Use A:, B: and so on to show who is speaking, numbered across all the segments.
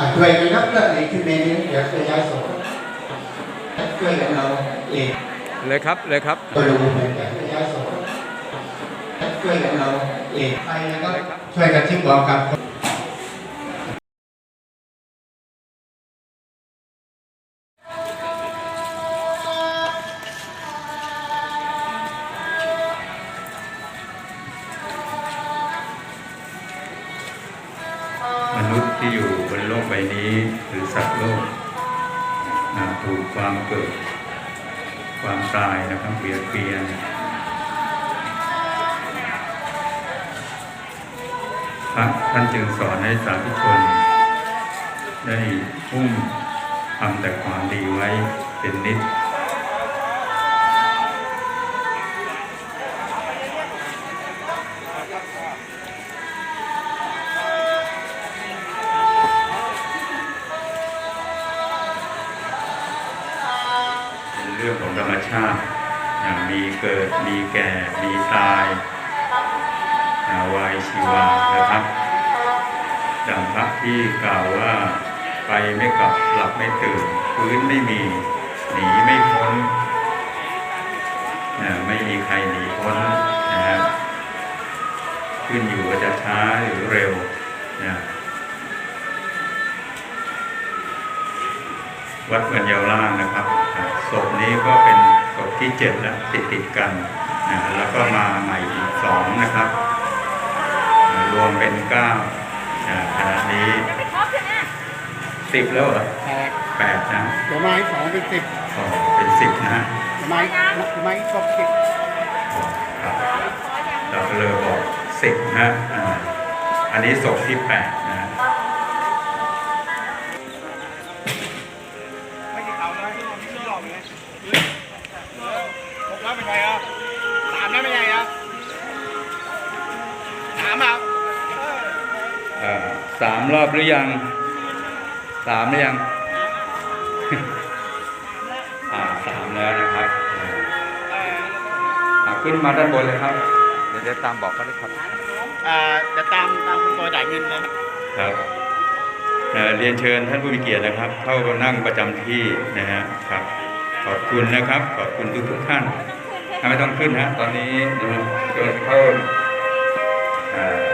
A: อาช่วยกันนับเรื่องนี้ขึ้นเมนูเดี๋ยวจะย้ายศพช่วยกันเราเอง
B: เลยครับเลยครับ
A: ก็รู้เหมือนกันจะย้ายศพช่วยกันเราเองใครนะครับช่วยกันชิ
C: มบอกกับ ถูกความเกิด ความตายนะครับเบียดเบียนพระท่านจึงสอนให้สาธุชน ได้พุ่งทำแต่ความดีไว้เป็นนิจ มีแก่ มีตายอาวายชีวานะครับดังพระที่กล่าวว่าไปไม่กลับหลับไม่ตื่นพื้นไม่มีหนีไม่พ้นนะไม่มีใครหนีพ้นนะครับขึ้นอยู่ว่าจะช้าหรือเร็วนะวัดเมืองเยาวล่างนะครับศพนี้ก็เป็นศพที่เจ็ดแล้วติดติดกันนะ แล้วก็มาใหม่อีกสองนะครับอ่ารวมเป็นเก้าอ่าขณะนี้สิบแล้วเหรอ
A: แตก
C: แปดนะ
A: เดี๋ยวไม้สองเป็นสิบ
C: อ๋อเป็นสิบนะ
A: ไม้ไม้ก็สิบ
C: ครับเราก็เลยบอกสิบนะอ่าอันนี้ศพที่แปด
D: สาม
C: รอบหรือยังสามหรือยังอ่าสามแล้วนะครับอ่าขึ้นมาด้านบนเลยครับ
B: เดี๋ยวจะตามบอกก็ได้ครับ
D: อ่าจะตามตามคุณตัวจ่ายเงินเลย
C: ครับเอ่อเรียนเชิญท่านผู้มีเกียรตินะครับ เข้ามานั่งประจำที่นะฮะครับ ขอบคุณนะครับ ขอบคุณทุกทุกๆท่านถ้าไม่ต้องขึ้นฮะตอนนี้นะเดินเข้าเอ่อ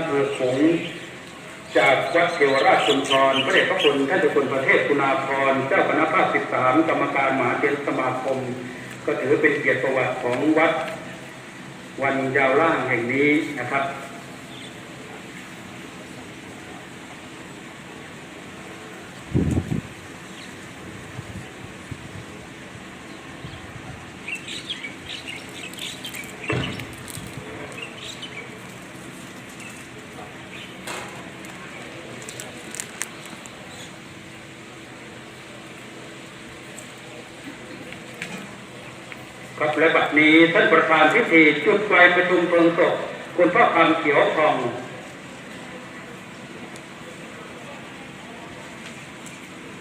C: ำ
E: เภอขงจากวัดเทวราชชุมพรพระเดชพระคุณท่านเจ้าคุณประเทศคุณาพรเจ้าคณะภาคสิบสามกรรมการมหาเถรสมาคม ก็ถือเป็นเกียรติประวัติของวัดวันยาวล่างแห่งนี้นะครับ และบัดนี้ท่านประธานพิธีจุดไฟประชุมเพลิงศพคุณพ่อคำเขียวทอง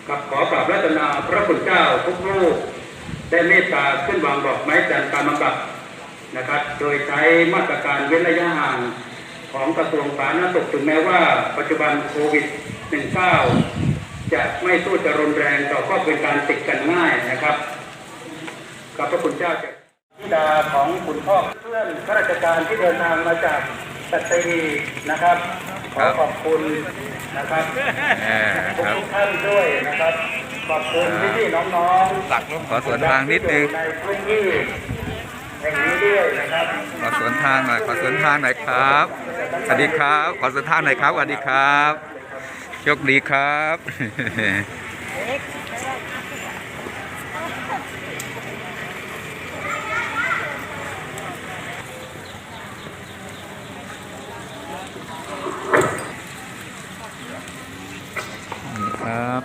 E: กับขอกราบรัตนาพระคุณเจ้าทุกรูปได้เมตตาขึ้นวางดอกไม้จันทร์ตามลำดับนะครับ โดยใช้มาตรการเว้นระยะห่างของกระทรวงสาธารณสุขถึงแม้ว่าปัจจุบันโควิด -19 จะไม่สู้จะรุนแรงแต่ก็เป็นการติดกันง่ายนะครับขอบพระคุณเจ้าจาก ธิดาของคุณพ่อเพื่อนข้าราชการที่เดินทางมาจากสัตหีบนะครับขอขอบคุณนะครับ
B: เออ
E: ทุก
B: ครับ
E: ทุกท่านด้วยนะครับขอบคุณพี่พี่ๆน้องๆ
B: หลักขอสวนทางนิดนึง
E: ในพื้นที่แห่งนี้ด้วยนะครับ
B: ขอสวนทางหน่อยขอสวนทางหน่อยครับสวัสดีครับ ขอสวนทางหน่อยครับสวัสดีครับโชคดีครับ ครับ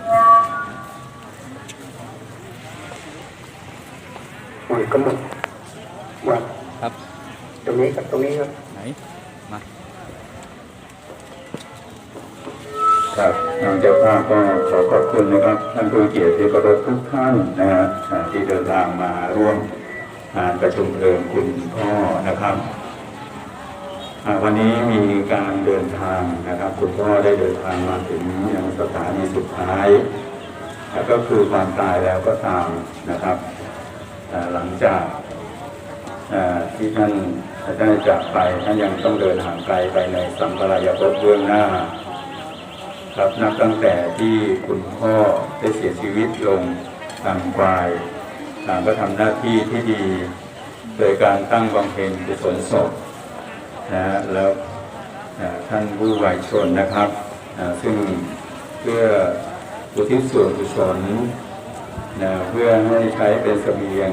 E: หน่วยกำหนดวัด
B: ครับ
E: ตรงนี้กับตรงนี้ครับ
B: ไหน มา
C: ครับทางเจ้าภาพก็ขอขอบคุณนะครับ ท่านผู้เกียรติที่เคารพทุกท่านนะฮะอ่าที่เดินทางมาร่วมงานประชุมเพลิงคุณพ่อนะครับอ่า วันนี้มีการเดินทางนะครับ คุณพ่อได้เดินทางมาถึงยังสถานีสุดท้ายแล้วก็คือความตายแล้วก็ตามนะครับ หลังจากที่ท่านได้จากไปท่านยังต้องเดินห่างไกลไปในสัมภารายภพเบื้องหน้า ครับนับตั้งแต่ที่คุณพ่อได้เสียชีวิตลงทางกายทางก็ทำหน้าที่ที่ดี โดยการตั้งบำเพ็ญกุศลศพ นะแล้วท่านผู้วายชนนะครับ ซึ่งเพื่ออุทิศส่วนกุศลนะเพื่อให้ใช้เป็นเสบียง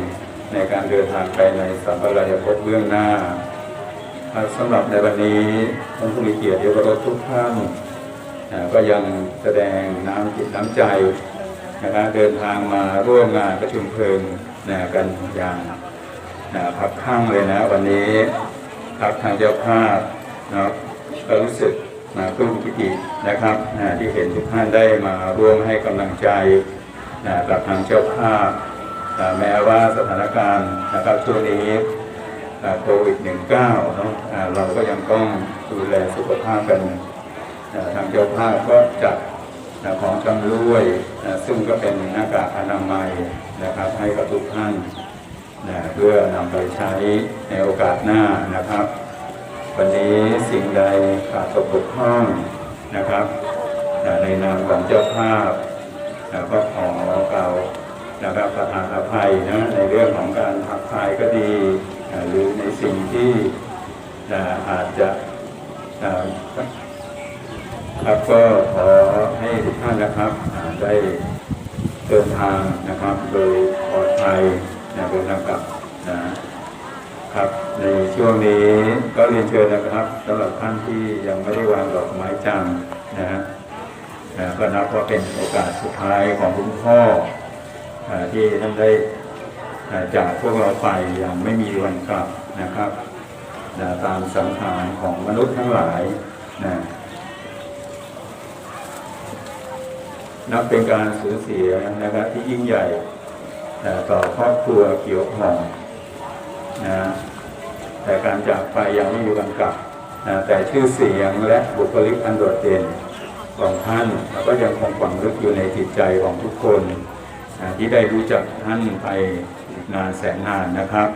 C: ในการเดินทางไปในสัมปรายภพเบื้องหน้าครับสำหรับในวันนี้ท่านผู้มีเกียรติที่เคารพทุกท่านก็ยังแสดงน้ำจิตน้ำใจนะครับเดินทางมาร่วมงานประชุมเพลิงนะกันอย่างนะพับข้างเลยนะวันนี้ ครับทางเจ้าภาพเนาะก็รู้สึกนะปลื้มปิตินะครับนะที่เห็นทุกท่านได้มาร่วมให้กำลังใจนะกับทางเจ้าภาพอ่าแม้ว่าสถานการณ์นะครับช่วงนี้อ่าโควิด -19 เนาะเราก็ยังต้องดูแลสุขภาพกันเอ่อทางเจ้าภาพก็จัดนะของจำรวยนะซึ่งก็เป็นหน้ากากอนามัยนะครับให้กับทุกท่าน นะเพื่อนำไปใช้ในโอกาสหน้านะครับ วันนี้สิ่งใดขาดตกบกพร่องนะครับนะในนามของเจ้าภาพนะก็ขอกล่าวนะครับประทานอภัยนะในเรื่องของการทักทายก็ดีนะหรือในสิ่งที่นะอาจจะนะครับก็ขอให้ทุกท่านนะครับได้เดินทางนะครับ โดยปลอดภัย นะเดินทางกลับนะครับในช่วงนี้ก็เรียนเชิญนะครับสำหรับท่านที่ยังไม่ได้วางดอกไม้จันทร์นะฮะก็นับว่าเป็นโอกาสสุดท้ายของคุณพ่อที่ท่านได้จากพวกเราไปอย่างไม่มีวันกลับนะครับนะตามสังขารของมนุษย์ทั้งหลายนะนับเป็นการสูญเสียนะครับที่ยิ่งใหญ่ ต่อครอบครัวเกี่ยวข้องนะแต่การจากไปยังไม่มีวันกลับนะแต่ชื่อเสียงและบุคลิกอันโดดเด่นของท่านก็ยังคงฝังลึกอยู่ในจิตใจของทุกคนนะที่ได้รู้จักท่านไปนานแสนนานนะครับ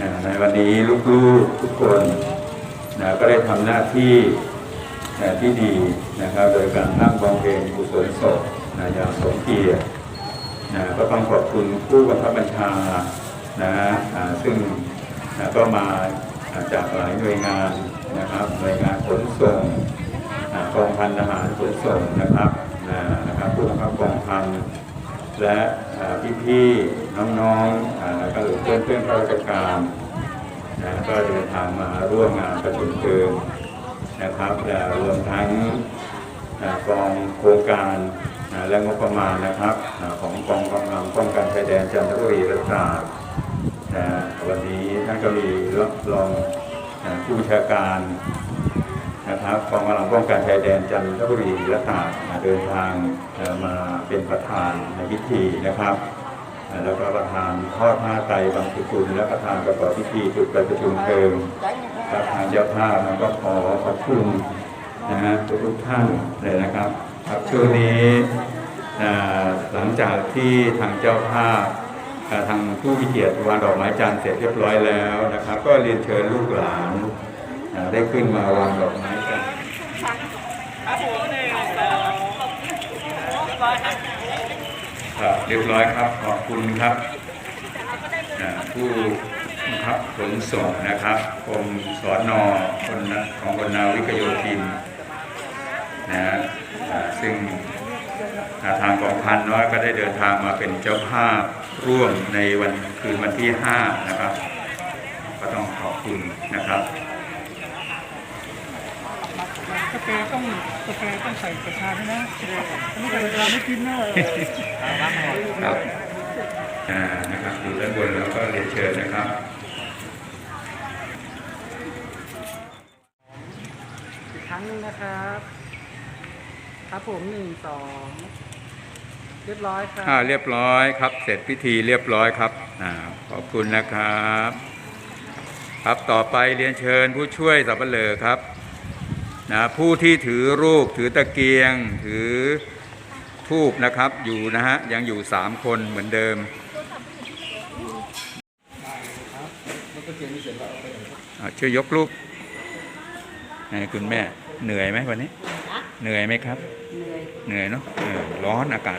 C: นะในวันนี้ลูกๆทุกคนนะก็ได้ทำหน้าที่ ที่ดีนะครับ โดยการตั้งบำเพ็ญกุศลศพนะอย่างสมเกียรตินะก็ต้องขอบคุณผู้บังคับบัญชานะอ่าซึ่งนะก็มาจากหลายหน่วยงานนะครับหน่วยงานขนส่งกองพันทหารขนส่งนะครับนะครับผู้บังคับกองพันและอ่พี่ๆน้องๆอ่าแล้วก็หรือเพื่อนเพื่อนๆข้าราชการนะก็เดินทางมาร่วมงานประชุมเพลิง นะครับรวมทั้งกองโครงการและงบประมาณนะครับของกองกำลังป้องกันชายแดนจันทบุรีและตราดวันนี้ท่านก็มีรับรองผู้บัญชาการนะครับกองกำลังป้องกันชายแดนจันทบุรีและตราดอ่าเดินทางมาเป็นประธานในพิธีนะครับแล้วก็ประธานทอดผ้าไตบางสุกุลและประธานประกอบพิธีจุดประชุมเพลิง ครับทางเจ้าภาพมันก็ขอขอบคุณนะฮะทุกท่านเลยนะครับ ครับช่วงนี้หลังจากที่ทางเจ้าภาพทางผู้วิเกียรติวางดอกไม้จันทร์เสร็จเรียบร้อยแล้วนะครับ ก็เรียนเชิญลูกหลานได้ขึ้นมาวางดอกไม้จันทร์ครับเรียบร้อยครับขอบคุณครับผู้ ครับขนส่งนะครับกรมสอนอคนนะของคนนาวิกโยธินนะฮะอ่าซึ่งอ่าทางกองพันน้อยก็ได้เดินทางมาเป็นเจ้าภาพร่วมในวันคืนวันที่ 5 นะครับ ก็ต้องขอบคุณนะครับ
F: กาแฟต้องกาแฟต้องใส่กระชาด้วยนะไม่ใส่กระชาไม่กินนะ
C: ครับอ่านะครับอยู่ด้านบนแล้วก็เรียนเชิญนะครับ
F: อีก ครับ ครับผมหนึ่งสองเรียบร้อยครับ
B: อ่าเรียบร้อยครับ เสร็จพิธีเรียบร้อยครับอ่าขอบคุณนะครับ ครับต่อไปเรียนเชิญผู้ช่วยสับปะเลอครับนะผู้ที่ถือรูปถือตะเกียง ถือทูบนะครับอยู่นะฮะยังอยู่สามคนเหมือนเดิมอ่าช่วยยกรูปให้คุณแม่ เหนื่อยไหมวันนี้ เหนื่อยไหมครับ เหนื่อยเนาะเออร้อนอากาศ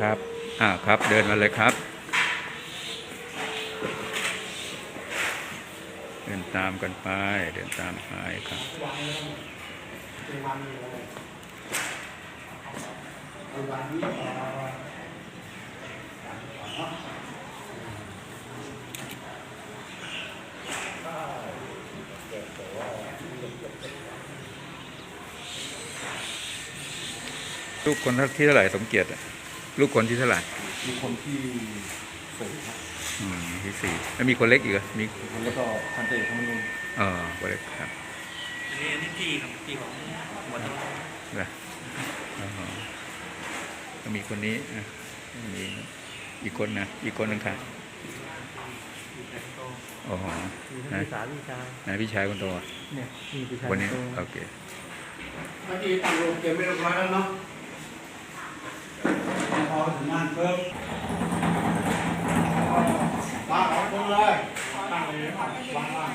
B: ครับอ่าครับเดินมาเลยครับ เดินตามกันไป เดินตามไปครับ ลูกคนที่เท่าไหร่สมเกียรติอะลูกคนที่เท่าไหร่
A: มีคนที่ส่ง
B: อืมที่สี่แล้วมีคนเล็กอีกเหรอมี
A: แล้วก็พันเตธรรมนูญ
B: เออคนเล็กครับ
D: นี่นี่พี่ครับพี่ของหมวด
B: เหรออ๋อก็มีคนนี้อะมีอีกคนนะอีกคนหนึงค่ะอ๋อนะ
F: สาวิชา
B: นะพี่ชายคนโตอะ
F: เนี่ยมีวิชา
B: คนนี้
F: ตัว
B: โอเค
A: เมื่อกี้ตั้งโรงเตรียมไม่เรียบร้อยแล้วเนาะ พอถึงงานเพิ่มวางของคนเลยตั้งเลยวางวางวาง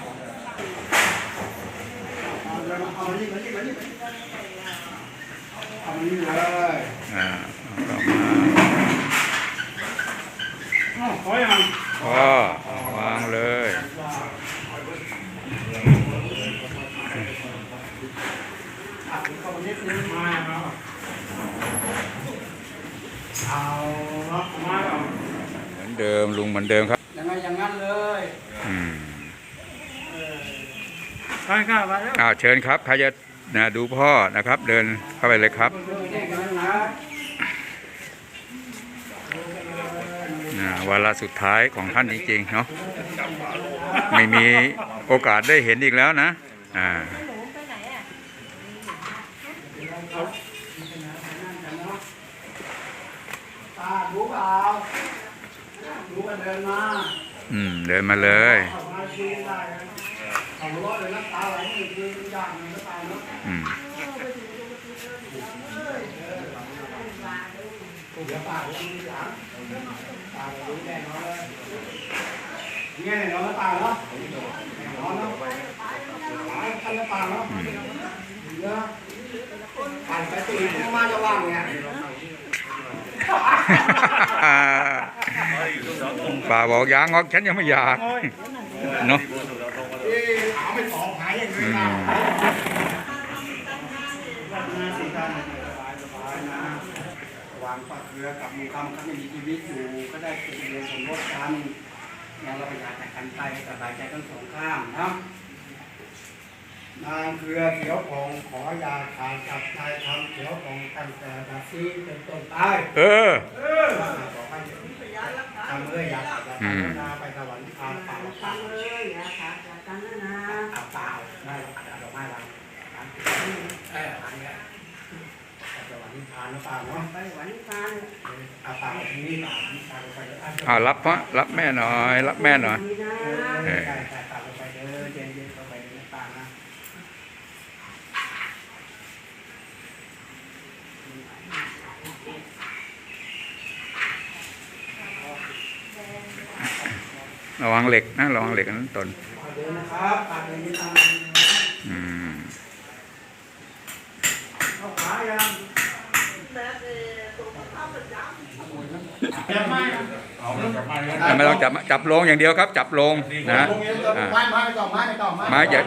A: เอาเดินมาเอามานี่มานี่มานี่มานี่เอามานี่เลย
B: อ่าเอาต่อมา
A: อ้าวขอยัง
B: พ่อเอาวางเลย
A: อะผมเข้ามานิดนึงมาเนาะเอาเนาะมาเอา
B: เหมือนเดิ มลุงเหมือนเดิมครับ
A: ยังไงอย่างนั้นเลย
B: อืม
F: ใช่ครับมาแล้ว
B: อ้าวเชิญครับใครจะนะดูพ่อนะครับ เดินเข้าไปเลยครับ
A: อย่างนั้นนะ
B: นะวาระสุดท้ายของท่านจริงๆเนาะไม่มีโอกาสได้เห็นอีกแล้วนะอ่า
A: ตาดูเปล่า ดูกันเดินมา
B: อืม เดินมาเลย
A: ออกมาดูได้นะสองร้อยเลยน้ำตาไหลนี่คืออย่างหนึงก็ตายเนาะ
B: อืม
A: เดี๋ยวป้าจะดูหลังตาจะรู้แน่นอนเลยเนี่ยเนาะตาเนาะแน่นอนเนาะหายคันละตาเนาะเยอะปั่นไปตีมาจะว่างเนี่ย
B: ป่าบอกยังงอกฉันยังไม่อยากเนาะ
A: เอ๊ะถามไปสองหายยังไง
B: อื
A: ล่ะ
B: ม
A: นาสีกันสบายสบายนะวางฝักเรือกับมูคำเขาไม่มีชีวิตอยู่ก็ได้เป็นเรียนสมรสกันยังเราไปอยากแต่กันไปสบายใจทั้งสองข้างนะนางเครือเขียวผ่องขออยาขาดกับชายทำเขียวผ่องตั้งแต่บัดนี้เป็นต้นไป
C: เออ
A: เออบอกให้ ทำเลยอยากอยาก
C: อืม
A: ทำนาไปสวรรค์ทางป่าเปล่า
G: เลยอย่าขาดจากกันนะนะ
A: เปล่าไม่หรอกเอาดอกไม้วางเอออันเนี้ยเอาสวรรค์ทานหรือเปล่าเนาะ
G: ไปหวันพาน
A: เอาเปล่าทีนี้เปล่าทีนี้เปล่าลงไปเลยอะ
C: อ่ารับพระรับแม่หน่อย รับแม่หน่อย
G: มีนะ
A: เออ ใช่ใช่เปล่าลงไปเด้อเย็นเย็นเข้าไปในป่านะ
C: ระวังเหล็กนะระวังเหล็กอันนั้นตน
A: เอาเดินนะครับป่าเดินไปตาม
C: อืม
A: เข้าขายัง
C: ไม่ต้องจับจับลงอย่างเดียวครับ จับลงนะอ่า
A: ไม้ไม้ไม่ต้องไม้ไม่ต้องไม้
C: ไม้จะ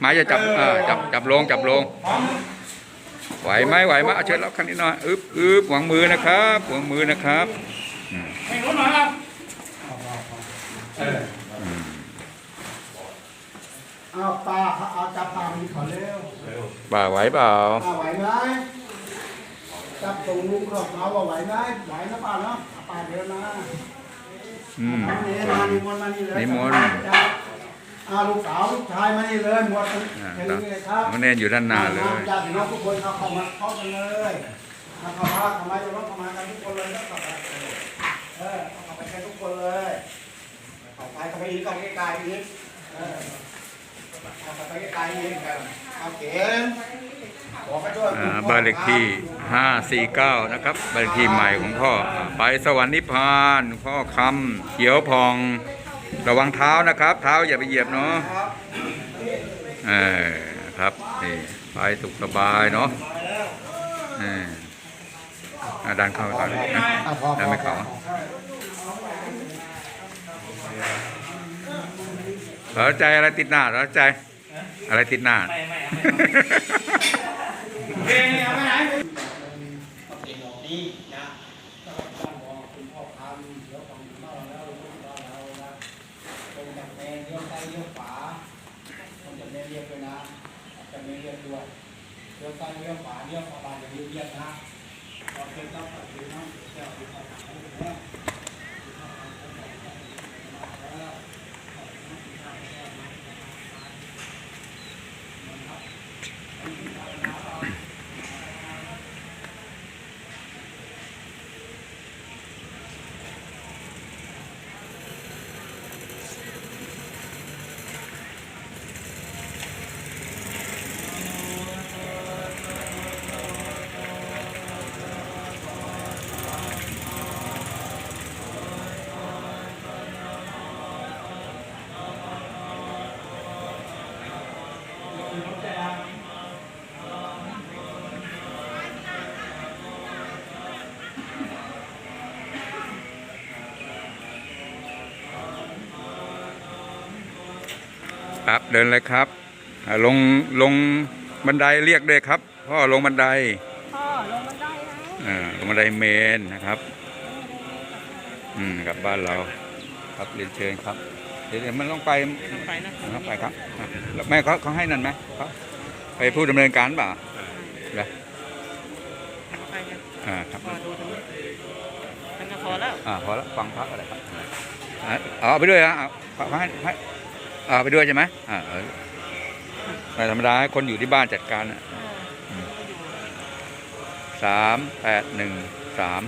C: ไม้จะจับเออจับจับลงจับลง ไหวไหมไหวไหมเอาเชิญรับคันนี้หน่อยอึบอึบหวังมือนะครับหวังมือนะครับอืม
A: ให้รู้หน่อยครับ เออ
C: อืม
A: เอาปลาเอาจับปลาไปขอเร็ว
C: บ่าไหวเปล่า
A: ปลาไหวไหมจับตรงลุงขอบเราว่าไหวไหมไหวนะปลาเนาะเอาปลาเดินนะ
C: อืม
A: เอาเนี่ยมานิมนต์มานี่เลย
C: นิมนต์
A: จับเอาลูกสาวลูกชายมานี่เลยหมด
C: อ่า
A: แค่นี้เลยครับ
C: มันเนนอยู่ด้านหน้าเลย
A: ญาติพี่น้องทุกคนเอาเข้ามาเข้ากันเลยมาเข้ามาเข้ามาจะร้องเข้ามากันทุกคนเลยแล้วก็เออเข้าไปกันทุกคนเลย เข้าไปเข้าไปอีกเข้าไปใกล้ๆอีกเออเข้าไปใกล้ๆอีกกันเอาเก๋งบอกไปด้วย
C: อ่าบ้านเลขที่ 549 นะครับบ้านเลขที่ใหม่ของพ่ออ่าไปสวรรค์นิพพานพ่อคำเขียวพอง ระวังเท้านะครับ เท้าอย่าไปเหยียบเนาะ
A: ครับ
C: เออครับนี่ไปสุขสบายเนาะเอออะดันเข้าก่อนนะดันไม่เข้า หรอใจอะไรติดหน้าหรอใจ อะไรติดหน้า
D: ไม่ไม่เอาไม่เอา
A: เก๋งเอาไปไหนเอาเก๋งออกนี่นะบ้านของคุณพ่อคำเดี๋ยวของคุณพ่อแล้วลูกบ้านเรานะตรงจากแมนเลี้ยวซ้ายเลี้ยวขวาตรงจากแมนเลี้ยวไปนะจากแมนเลี้ยวด้วยเลี้ยวซ้ายเลี้ยวขวาเลี้ยวเข้าบ้านจะเลี้ยวเลี้ยวนะเราเคยต้องตัดสินน้องเจ้าคุณพ่อคำให้ดู
C: เดินเลยครับอ่าลงลงบันไดเรียกด้วยครับ พ่อลงบันได
G: พ่อลงมันได้นะ
C: อ่าลงบันไดเมนนะครับอืมกลับบ้านเรา ครับเรียนเชิญครับ เดี๋ยวเดี๋ยวมันต้องไป
D: ต้องไปนะ
C: ต้องไปครับอะแล้วแม่เขาเขาให้นั่นไหมเขาไปผู้ดำเนินการเปล่าเหรอ
D: ไปกัน
C: อ่าครับ
D: พอดูตรงนี้มันก็พอแล้ว
C: อ่าพอแล้วฟังพักอะไรครับอะเอาไปด้วยอะเอาเขาให้ให้เอาไปด้วยใช่ไหมอ่าไม่ธรรมดาให้คนอยู่ที่บ้านจัดการอะสามแปดหนึ่งสาม